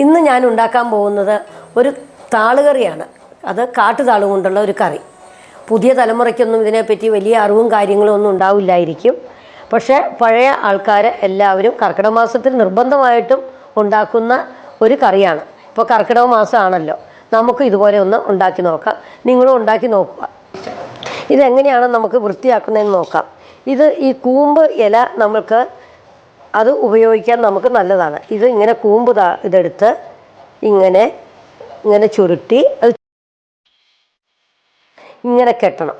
ഇന്ന് ഞാൻ ഉണ്ടാക്കാൻ പോകുന്നത് ഒരു താളുകറിയാണ്. അത് കാട്ടുതാൾ കൊണ്ടുള്ള ഒരു കറി. പുതിയ തലമുറയ്ക്കൊന്നും ഇതിനെപ്പറ്റി വലിയ അറിവും കാര്യങ്ങളും ഒന്നും ഉണ്ടാവില്ലായിരിക്കും. പക്ഷേ പഴയ ആൾക്കാർ എല്ലാവരും കർക്കിടക മാസത്തിൽ നിർബന്ധമായിട്ടും ഉണ്ടാക്കുന്ന ഒരു കറിയാണ്. ഇപ്പോൾ കർക്കിടക മാസമാണല്ലോ. നമുക്ക് ഇതുപോലെ ഒന്ന് ഉണ്ടാക്കി നോക്കാം. നിങ്ങളും ഉണ്ടാക്കി നോക്കുക. ഇതെങ്ങനെയാണ് നമുക്ക് വൃത്തിയാക്കുന്നതെന്ന് നോക്കാം. ഇത് ഈ കൂമ്പ് ഇല നമുക്ക് അത് ഉപയോഗിക്കാൻ നമുക്ക് നല്ലതാണ്. ഇത് ഇങ്ങനെ കൂമ്പ് ഇതെടുത്ത് ഇങ്ങനെ ഇങ്ങനെ ചുരുട്ടി അത് ഇങ്ങനെ കെട്ടണം.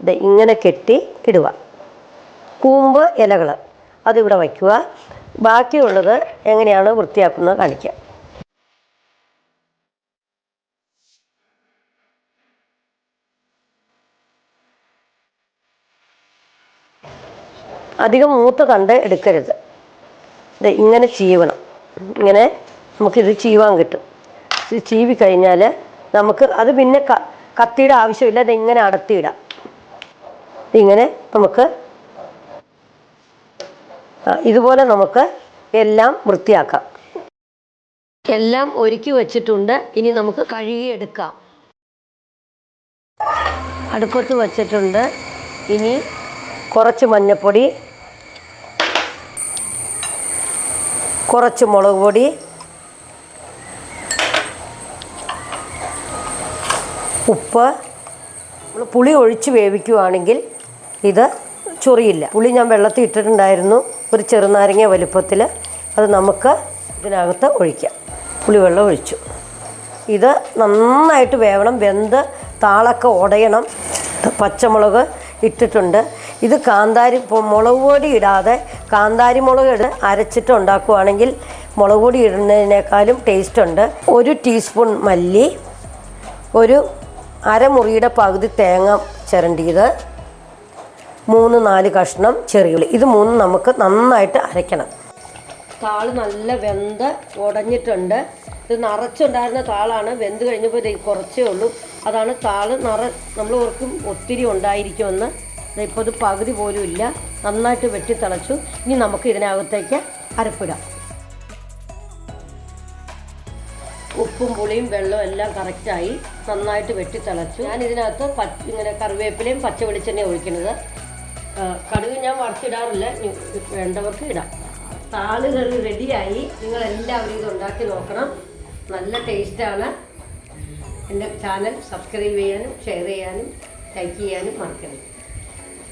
ഇത് ഇങ്ങനെ കെട്ടി ഇടുക. കൂമ്പ് ഇലകൾ അതിവിടെ വയ്ക്കുക. ബാക്കിയുള്ളത് എങ്ങനെയാണ് വൃത്തിയാക്കുന്നത് കാണിക്കാം. അധികം മൂത്ത് കണ്ട് എടുക്കരുത്. ഇങ്ങനെ ചീവണം. ഇങ്ങനെ നമുക്കിത് ചീവാൻ കിട്ടും. ചീവി കഴിഞ്ഞാൽ നമുക്ക് അത് പിന്നെ കത്തിയുടെ ആവശ്യമില്ല അത് ഇങ്ങനെ അടത്തിയിടാം ഇങ്ങനെ നമുക്ക് ഇതുപോലെ നമുക്ക് എല്ലാം വൃത്തിയാക്കാം. എല്ലാം ഒരുക്കി വച്ചിട്ടുണ്ട്. ഇനി നമുക്ക് കഴുകിയെടുക്കാം. അടുപ്പത്ത് വച്ചിട്ടുണ്ട്. ഇനി കുറച്ച് മഞ്ഞൾപ്പൊടി കുറച്ച് മുളക് പൊടി. ഉപ്പ്. നമ്മൾ പുളി ഒഴിച്ച് വേവിക്കുവാണെങ്കിൽ ഇത് ചൊറിയില്ല. പുളി ഞാൻ വെള്ളത്തിൽ ഇട്ടിട്ടുണ്ടായിരുന്നു. ഒരു ചെറുനാരങ്ങ വലുപ്പത്തിൽ അത് നമുക്ക് ഇതിനകത്ത് ഒഴിക്കാം. പുളിവെള്ളം ഒഴിച്ചു. ഇത് നന്നായിട്ട് വേവണം. വെന്ത് താളൊക്കെ ഉടയണം. പച്ചമുളക് ഇട്ടിട്ടുണ്ട്. ഇത് കാന്താരി മുളക് പൊടി ഇടാതെ കാന്താരി മുളക് ഇട്ട് അരച്ചിട്ട് ഉണ്ടാക്കുവാണെങ്കിൽ മുളക് പൊടി ഇടുന്നതിനേക്കാളും ടേസ്റ്റ് ഉണ്ട്. ഒരു ടീസ്പൂൺ മല്ലി ഒരു അരമുറിയുടെ പകുതി തേങ്ങ ചിരണ്ടിയത് മൂന്ന് നാല് കഷ്ണം ചെറിയുള്ളി ഇത് മൂന്ന് നമുക്ക് നന്നായിട്ട് അരയ്ക്കണം. താൾ നല്ല വെന്ത് ഉടഞ്ഞിട്ടുണ്ട് ഇത് നിറച്ചുണ്ടായിരുന്ന താളാണ്. വെന്ത് കഴിഞ്ഞപ്പോൾ കുറച്ചേ ഉള്ളൂ. അതാണ് താൾ നിറ നമ്മൾ ഓർക്കും ഒത്തിരി ഉണ്ടായിരിക്കുമെന്ന്. ഇപ്പോൾ ഇത് പകുതി പോലും ഇല്ല. നന്നായിട്ട് വെട്ടിത്തിളച്ചു ഇനി നമുക്ക് ഇതിനകത്തേക്ക് അരപ്പിടാം. ഉപ്പും പുളിയും വെള്ളവും എല്ലാം കറക്റ്റായി നന്നായിട്ട് വെട്ടിത്തിളച്ചു ഞാൻ ഇതിനകത്ത് പച്ച ഇങ്ങനെ കറിവേപ്പിലയും പച്ച വെളിച്ചെണ്ണയും ഒഴിക്കുന്നത്. കടുക് ഞാൻ വറുത്തിടാറില്ല. വേണ്ടവർക്ക് ഇടാം. താളുകൾ റെഡിയായി. നിങ്ങൾ എല്ലാവരും ഇത് ഉണ്ടാക്കി നോക്കണം. നല്ല ടേസ്റ്റാണ് എന്റെ ചാനൽ സബ്സ്ക്രൈബ് ചെയ്യാനും ഷെയർ ചെയ്യാനും ലൈക്ക് ചെയ്യാനും മറക്കരുത്.